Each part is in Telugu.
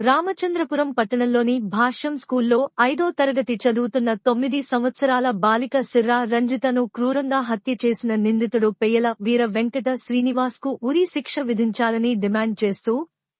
రామచంద్రపురం పట్టణంలోని భాష్యం స్కూల్లో ఐదో తరగతి చదువుతున్న తొమ్మిది సంవత్సరాల బాలిక సిర్రా రంజితను క్రూరంగా హత్య చేసిన నిందితుడు పెయ్యల వీర వెంకట శ్రీనివాస్కు ఉరి శిక్ష విధించాలని డిమాండ్ చేస్తూ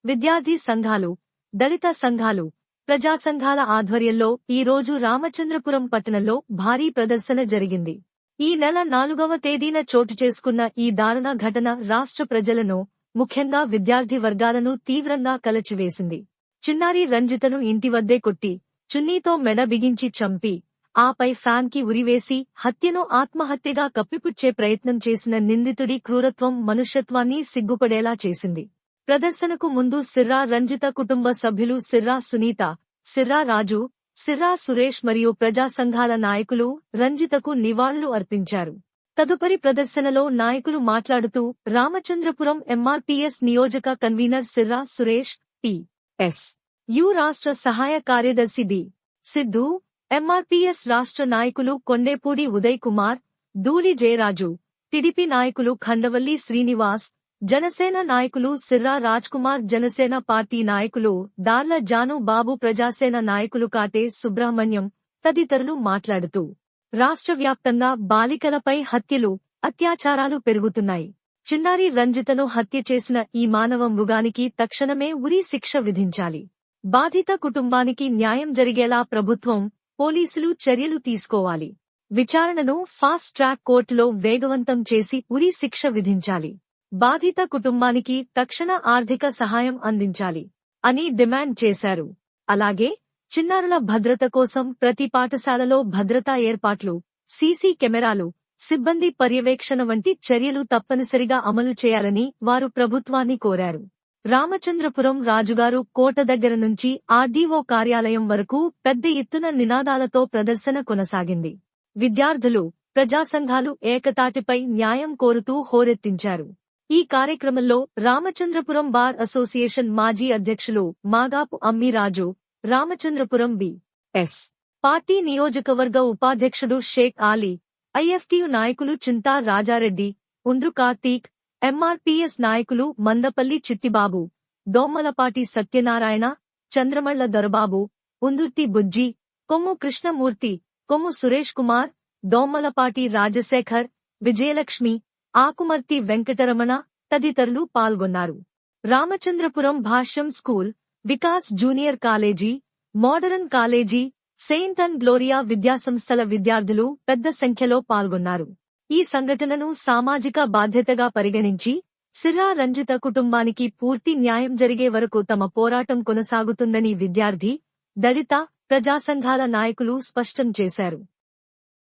విద్యార్థి సంఘాలు దళిత సంఘాలు ప్రజా సంఘాల ఆధ్వర్యంలో ఈ రోజు రామచంద్రపురం పట్టణంలో భారీ ప్రదర్శన జరిగింది. ఈ నెల నాలుగవ తేదీన చోటు చేసుకున్న ఈ దారుణ ఘటన రాష్ట్ర ప్రజలను ముఖ్యంగా విద్యార్థి వర్గాలను తీవ్రంగా కలచివేసింది. చిన్నారి రంజితను ఇంటి వద్దే కొట్టి చున్నీతో మెడ బిగించి చంపి ఆపై ఫ్యాన్కి ఉరివేసి హత్యను ఆత్మహత్యగా కప్పిపుచ్చే ప్రయత్నం చేసిన నిందితుడి క్రూరత్వం మనుష్యత్వాన్ని సిగ్గుపడేలా చేసింది. ప్రదర్శనకు ముందు సిర్రా రంజిత కుటుంబ సభ్యులు సిర్రా సునీత సిర్రా రాజు సిర్రా సురేష్ మరియు ప్రజా సంఘాల నాయకులు రంజితకు నివాళులు అర్పించారు. తదుపరి ప్రదర్శనలో నాయకులు మాట్లాడుతూ రామచంద్రపురం ఎంఆర్పీఎస్ నియోజక convener Sirra Suresh P. S. U రాష్ట్ర సహాయ కార్యదర్శి బి. సిద్ధు ఎంఆర్పీఎస్ రాష్ట్ర నాయకులు కొండేపూడి ఉదయ్ కుమార్ దూలి జయరాజు టిడిపి నాయకులు ఖండవల్లి శ్రీనివాస్ జనసేన నాయకులు సిర్రా కుమార్ జనసేన పార్టీ నాయకులు దార్ల జాను బాబు ప్రజాసేన నాయకులు కాటే సుబ్రహ్మణ్యం తదితరులు మాట్లాడుతూ రాష్ట్ర వ్యాప్తంగా బాలికలపై హత్యలు అత్యాచారాలు పెరుగుతున్నాయి. చిన్నారి రంజితను హత్య చేసిన ఈ మానవ మృగానికి తక్షణమే ఉరి శిక్ష విధించాలి. బాధిత కుటుంబానికి న్యాయం జరిగేలా ప్రభుత్వం పోలీసులు చర్యలు తీసుకోవాలి. విచారణను ఫాస్ట్ ట్రాక్ కోర్టులో వేగవంతం చేసి ఉరి శిక్ష విధించాలి. బాధిత కుటుంబానికి తక్షణ ఆర్థిక సహాయం అందించాలి అని డిమాండ్ చేశారు. అలాగే చిన్నారుల భద్రత కోసం ప్రతి పాఠశాలలో భద్రతా ఏర్పాట్లు సీసీ కెమెరాలు సిబ్బంది పర్యవేక్షణ వంటి చర్యలు తప్పనిసరిగా అమలు చేయాలని వారు ప్రభుత్వాన్ని కోరారు. రామచంద్రపురం రాజుగారు కోట దగ్గర నుంచి ఆర్డీఓ కార్యాలయం వరకు పెద్ద ఎత్తున నినాదాలతో ప్రదర్శన కొనసాగింది. విద్యార్థులు ప్రజాసంఘాలు ఏకతాటిపై న్యాయం కోరుతూ హోరెత్తించారు. ఈ కార్యక్రమంలో రామచంద్రపురం బార్ అసోసియేషన్ మాజీ అధ్యక్షులు Magapu Ammiraju Ramachandrapuram B. S. Party నియోజకవర్గ ఉపాధ్యక్షుడు షేక్ ఆలీ ఐఎఫ్టియు నాయకులు చింతా రాజారెడ్డి ఉండ్రు కార్తీక్ ఎంఆర్పీఎస్ నాయకులు మందపల్లి చిట్టిబాబు దోమలపాటి సత్యనారాయణ చంద్రమళ్ళ దొరబాబు ఉందుర్తి బుజ్జి కొమ్ము కృష్ణమూర్తి కొమ్ము సురేష్ కుమార్ దోమలపాటి రాజశేఖర్ విజయలక్ష్మి ఆకుమర్తి వెంకటరమణ తదితరులు పాల్గొన్నారు. Ramachandrapuram Bhashyam school Vikas junior college modern college saint and Gloria విద్యాసంస్థల విద్యార్థులు పెద్ద సంఖ్యలో పాల్గొన్నారు. ఈ సంఘటనను సామాజిక బాధ్యతగా పరిగణించి సిరా రంజిత కుటుంబానికి పూర్తి న్యాయం జరిగే వరకు తమ పోరాటం కొనసాగుతుందని విద్యార్థి దళిత ప్రజా సంఘాల నాయకులు స్పష్టం చేశారు.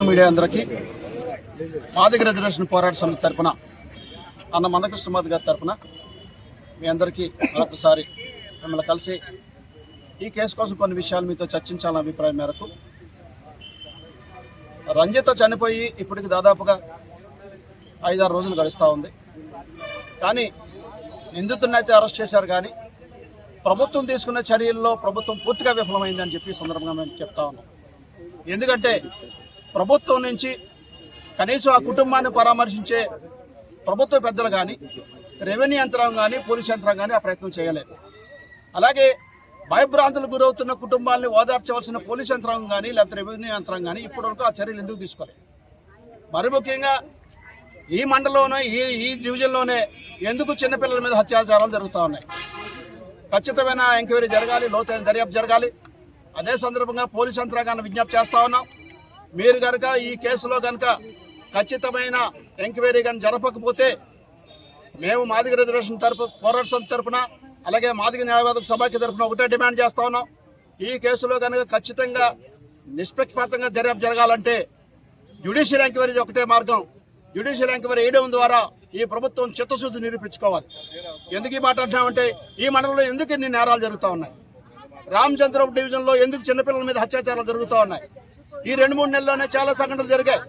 మీడియా అందరికీ మాదిగ రిజర్వేషన్ పోరాట సమితి తరపున అన్న గారి తరపున మీ అందరికీ మరొకసారి మిమ్మల్ని కలిసి ఈ కేసు కోసం కొన్ని విషయాలు మీతో చర్చించాలనే అభిప్రాయం మేరకు రంజిత చనిపోయి ఇప్పటికి దాదాపుగా ఐదారు రోజులు గడుస్తూ ఉంది. కానీ నిందితుడిని అయితే అరెస్ట్ చేశారు కానీ ప్రభుత్వం తీసుకున్న చర్యల్లో ప్రభుత్వం పూర్తిగా విఫలమైందని చెప్పి సందర్భంగా మేము చెప్తా ఉన్నాం. ఎందుకంటే ప్రభుత్వం నుంచి కనీసం ఆ కుటుంబాన్ని పరామర్శించే ప్రభుత్వ పెద్దలు కానీ రెవెన్యూ యంత్రాంగం కానీ పోలీస్ యంత్రాంగం కానీ ఆ ప్రయత్నం చేయలేదు. అలాగే భయభ్రాంతులకు గురవుతున్న కుటుంబాన్ని ఓదార్చవలసిన పోలీస్ యంత్రాంగం కానీ లేకపోతే రెవెన్యూ యంత్రాంగం కానీ ఇప్పటివరకు ఆ చర్యలు ఎందుకు తీసుకోలేదు? మరి ముఖ్యంగా ఈ మండలంలోనే ఈ ఈ డివిజన్లోనే ఎందుకు చిన్నపిల్లల మీద అత్యాచారాలు జరుగుతూ ఉన్నాయి? ఖచ్చితమైన ఎంక్వైరీ జరగాలి లోతైన దర్యాప్తు జరగాలి. అదే సందర్భంగా పోలీస్ యంత్రాంగాన్ని విజ్ఞప్తి చేస్తా ఉన్నాం. మీరు కనుక ఈ కేసులో కనుక ఖచ్చితమైన ఎంక్వైరీ కానీ జరపకపోతే మేము మాదిగ రిజర్వేషన్ తరపు పోరాట సమితి తరపున అలాగే మాదిగ న్యాయవాదుల సభకి తరఫున ఒకటే డిమాండ్ చేస్తా ఉన్నాం. ఈ కేసులో కనుక ఖచ్చితంగా నిష్పక్షపాతంగా దర్యాప్తు జరగాలంటే జ్యుడిషియల్ ఎంక్వైరీ ఒకటే మార్గం. జ్యుడిషియల్ ఎంక్వైరీ వేయడం ద్వారా ఈ ప్రభుత్వం చిత్తశుద్ధి నిరూపించుకోవాలి. ఎందుకు ఈ మాట అంటున్నామంటే ఈ మండలంలో ఎందుకు ఇన్ని నేరాలు జరుగుతూ ఉన్నాయి? రామచంద్రపు డివిజన్లో ఎందుకు చిన్నపిల్లల మీద అత్యాచారాలు జరుగుతూ ఉన్నాయి? ఈ రెండు మూడు నెలల్లోనే చాలా సంఘటనలు జరిగాయి.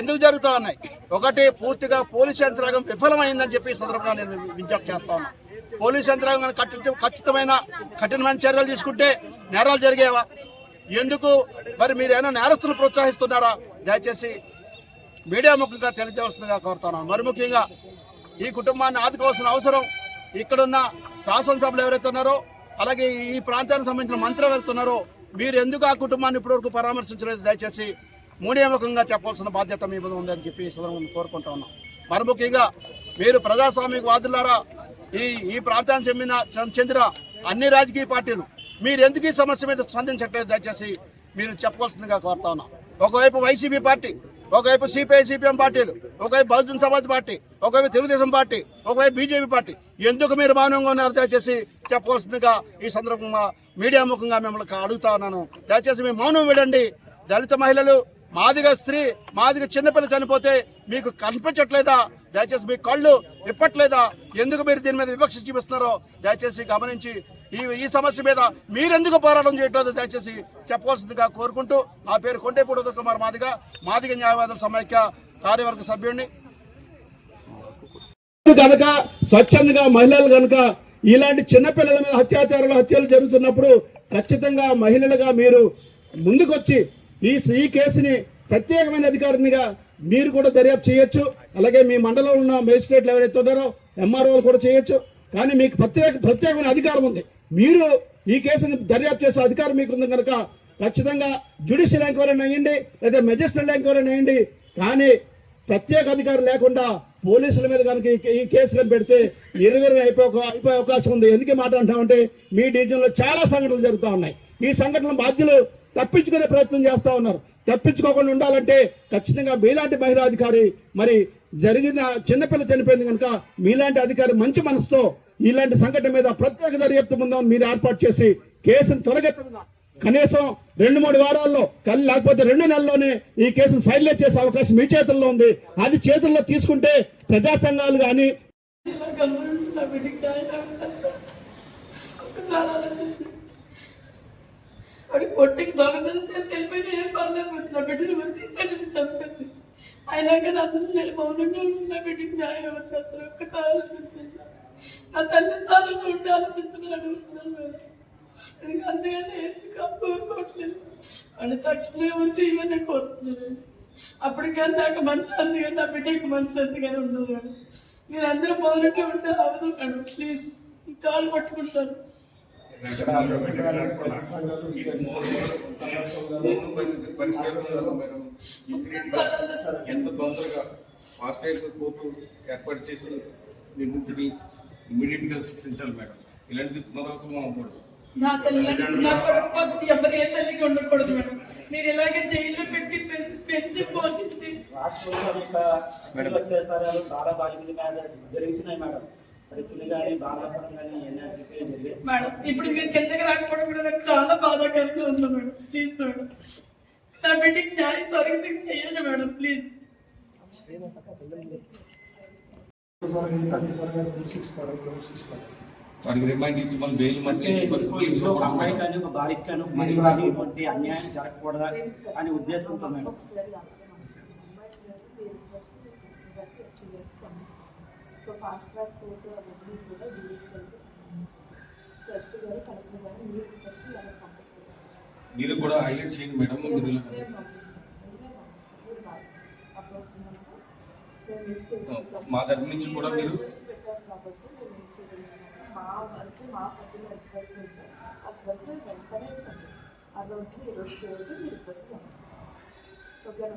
ఎందుకు జరుగుతూ ఉన్నాయి? ఒకటి పూర్తిగా పోలీస్ యంత్రాంగం విఫలమైందని చెప్పి ఈ సందర్భంగా నేను విజ్ఞప్తి చేస్తా ఉన్నాను పోలీస్ యంత్రాంగం ఖచ్చితమైన కఠినమైన చర్యలు తీసుకుంటే నేరాలు జరిగేవా? ఎందుకు? మరి మీరు ఏమైనా నేరస్తులు ప్రోత్సహిస్తున్నారా? దయచేసి మీడియా ముఖంగా తెలియజేయవలసిందిగా కోరుతున్నాను. మరి ముఖ్యంగా ఈ కుటుంబాన్ని ఆదుకోవాల్సిన అవసరం ఇక్కడున్న శాసనసభలు ఎవరైతే ఉన్నారో అలాగే ఈ ప్రాంతానికి సంబంధించిన మంత్రి ఎవరుతున్నారో మీరు ఎందుకు ఆ కుటుంబాన్ని ఇప్పటివరకు పరామర్శించలేదు? దయచేసి మూడేముఖంగా చెప్పాల్సిన బాధ్యత మీ మీద ఉందని చెప్పి ఈ సందర్భంగా కోరుకుంటా ఉన్నాం. మరి ముఖ్యంగా మీరు ప్రజాస్వామిక వాదులారా ఈ ఈ ప్రాంతానికి చెందిన చెందిన అన్ని రాజకీయ పార్టీలు మీరు ఎందుకు ఈ సమస్య మీద స్పందించట్లేదు? దయచేసి మీరు చెప్పవలసిందిగా కోరుతా ఉన్నాం. ఒకవైపు వైసీపీ పార్టీ ఒకవైపు సిపిఐ సిపిఎం పార్టీలు ఒకవైపు బహుజన్ సమాజ్ పార్టీ ఒకవైపు తెలుగుదేశం పార్టీ ఒకవైపు బీజేపీ పార్టీ. ఎందుకు మీరు మౌనంగా ఉన్నారు? దయచేసి చెప్పవలసిందిగా ఈ సందర్భంగా మీడియా ముఖంగా మిమ్మల్ని అడుగుతా ఉన్నాను. దయచేసి మీ మౌనం విడండి. దళిత మహిళలు మాదిగ స్త్రీ మాదిగ చిన్నపిల్ల చనిపోతే మీకు కనిపించట్లేదా? దయచేసి మీ కళ్ళు ఇప్పట్లేదా ఎందుకు మీరు దీని మీద వివక్ష చూపిస్తున్నారో దయచేసి గమనించి ఈ ఈ సమస్య మీద మీరెందుకు పోరాటం చేయట్లేదు? దయచేసి చెప్పవలసిందిగా కోరుకుంటూ నా పేరు కొండేపూడి ఉదయకుమార్ మాదిగ మాదిగ న్యాయవాదుల సమైక్య కార్యవర్గ సభ్యుడిని. కనుక స్వచ్ఛందంగా మహిళలు కనుక ఇలాంటి చిన్నపిల్లల మీద అత్యాచారాలు హత్యలు జరుగుతున్నప్పుడు ఖచ్చితంగా మహిళలుగా మీరు ముందుకొచ్చి ఈ ఈ కేసుని ప్రత్యేకమైన అధికారినిగా మీరు కూడా దర్యాప్తు చేయొచ్చు. అలాగే మీ మండలంలో ఉన్న మేజిస్ట్రేట్లు ఎవరైతే ఉన్నారో ఎంఆర్ఓలు కూడా చేయొచ్చు. కానీ మీకు ప్రత్యేక ప్రత్యేకమైన అధికారం ఉంది. మీరు ఈ కేసుని దర్యాప్తు చేసే అధికారం మీకు ఉంది కనుక ఖచ్చితంగా జ్యుడిషియల్ ఎంక్వైరీ అయ్యండి లేదా మెజిస్ట్రేట్ ఎంక్వైరీ అయ్యండి కానీ ప్రత్యేక అధికారం లేకుండా పోలీసుల మీద కనుక ఈ- కేసు కనుక పెడితే ఇరవై అయిపోయే అయిపోయే అవకాశం ఉంది. ఎందుకే మాట అంటామంటే మీ డివిజన్లో చాలా సంఘటనలు జరుగుతూ ఉన్నాయి. ఈ సంఘటనల బాధ్యులు తప్పించుకునే ప్రయత్నం చేస్తా ఉన్నారు. తప్పించుకోకుండా ఉండాలంటే ఖచ్చితంగా మీలాంటి మహిళా అధికారి మరి జరిగిన చిన్నపిల్ల చనిపోయింది కనుక మీలాంటి అధికారి మంచి మనసుతో ఇలాంటి సంఘటన మీద ప్రత్యేక దర్యాప్తు ముందు మీరు ఏర్పాటు చేసి కేసును తొలగెత్తకుండా కనీసం రెండు మూడు వారాల్లో కల్ లేకపోతే రెండు నెలల్లోనే ఈ కేసును ఫైల్ చేసే అవకాశం మీ చేతుల్లో ఉంది. అది చేతుల్లో తీసుకుంటే ప్రజా సంఘాలు కానీ నా బిడ్డకి న్యాయం చేస్తా. ఒక్కసారి ఆలోచించు. వాడి కొట్టికి దొంగతనం చేసి వెళ్ళిపోయినా ఏం పర్లేదు నా బిడ్డను మరి తీసాడని చంపేసి. అయినాక నా అందరూ నేను మౌనంగా నా బిడ్డకి న్యాయం వచ్చేస్తారు చేస్తారు? ఒక్కసారి ఆలోచించండి. నా తల్లి స్థానంలో ఉండి ఆలోచించమని అడుగుతున్నాను మేడం ఇది అంతకంటే ఎందుకు అప్పుకోవట్లేదు వాడిని తక్షణం ఎవరు తీయమని కోరుతున్నాను అప్పటికన్నా నాకు మనిషి అందుకని నా బిడ్డకి మనిషి అందుకని ఉండదు మేడం మీరందరూ మౌనంగా ఉంటే అవదు మేడం. ప్లీజ్ ఈ కాలు పట్టుకుంటాను. ఎంత తొందరగా ఫాస్ట్గా కోర్టు ఏర్పాటు చేసి నిందితుడి ఇమీడియట్గా శిక్షించాలి మేడం ఇలాంటిది పునరావృతం అవ్వకూడదు నా తల్లి నా కొడుకు ఎవరు ఏ తల్లికి ఉండకూడదు మేడం మీరు ఇలాగే జైల్లో పెట్టి పెంచి పోషించి రాష్ట్రంలో అనేక బాల బాలికల మీద జరుగుతున్నాయి మేడం మేడం ఇప్పుడు మీరు కిందకి రాకపోవడం కూడా నాకు చాలా బాధాకరంగా ఉంది మేడం. Please madam. నా బిడ్డకి న్యాయం త్వరగా చేయండి మేడం ప్లీజ్. రిమైండ్ ఇచ్చి మళ్ళీ బెయిల్ అమ్మాయి కానీ ఒక భార్యకి కానీ అన్యాయం జరగకూడదా అనే ఉద్దేశంతో madam. So fast track court అవన్నీ కూడా జ్యుడిషియల్ సో ఎస్పీ గారు కలెక్టర్ గారు మీరు రిక్వెస్ట్ ఇలా పంపించారు మీరు కూడా హైలైట్ చేయండి మేడం మీరు మీరే మీరు మీరు. మా తరపు నుంచి కూడా మీరు పెట్టారు కాబట్టి మీరు మా వరకు మా పద్ధతిలో ఎంతవరకు ఉందో అంతవరకు వెంటనే పంపిస్తాం. ఆ రోజు ఈ రోజు రోజు మీ రిక్వెస్ట్ పంపిస్తాం. ఓకేనా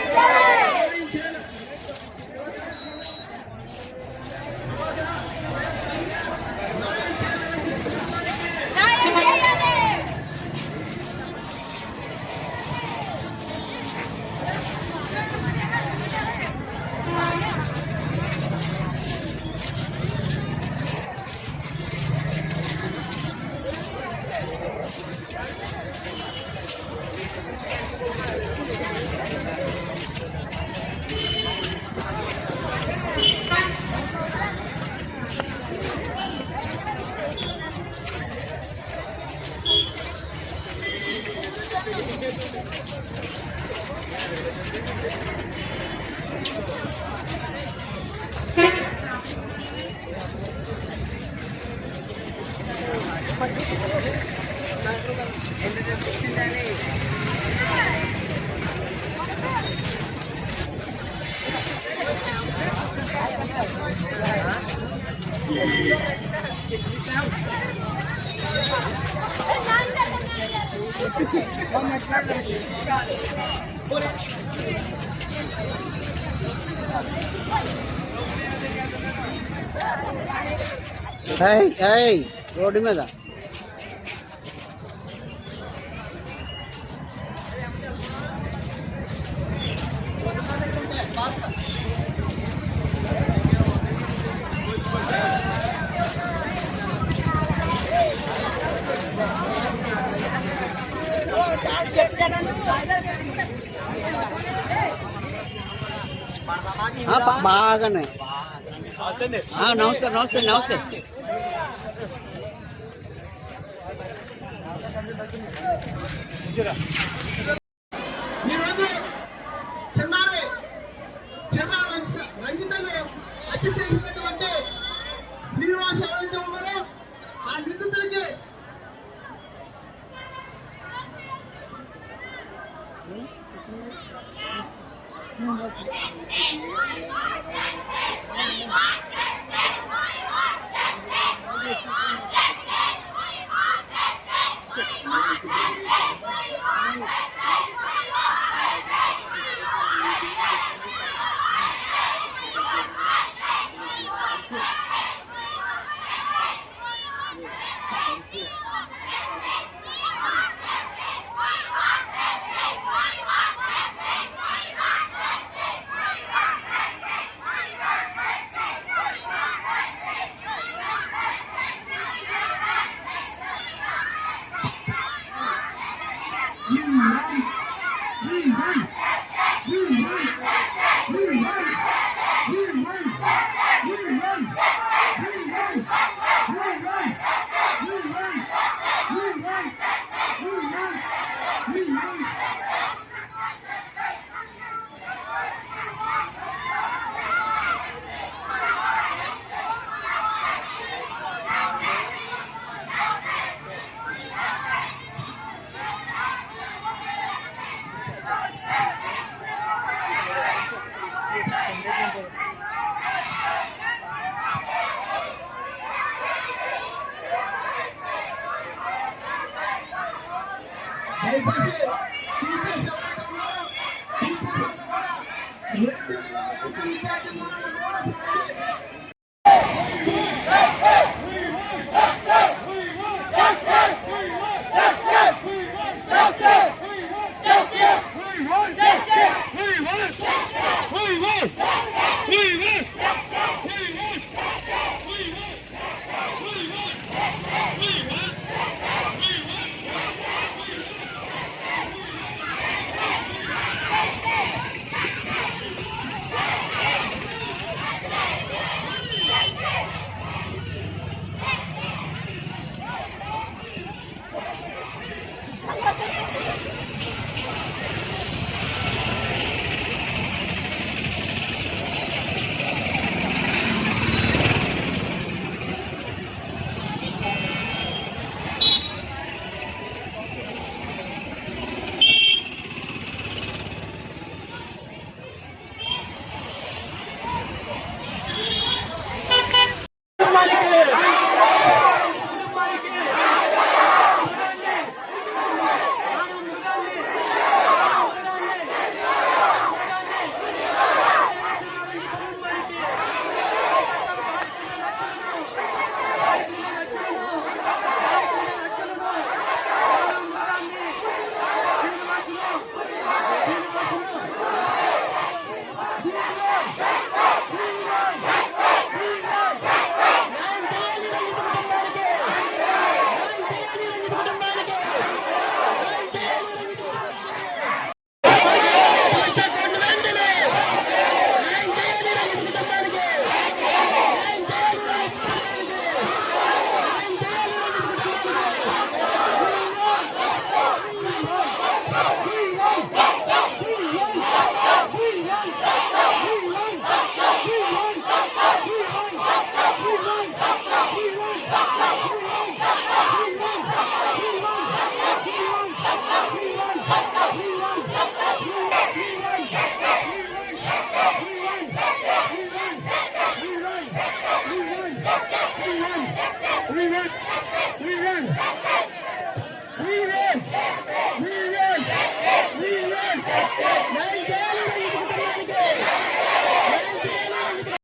Hey, hey, road में था బాగానే నమస్కారం నమస్తే నమస్తే you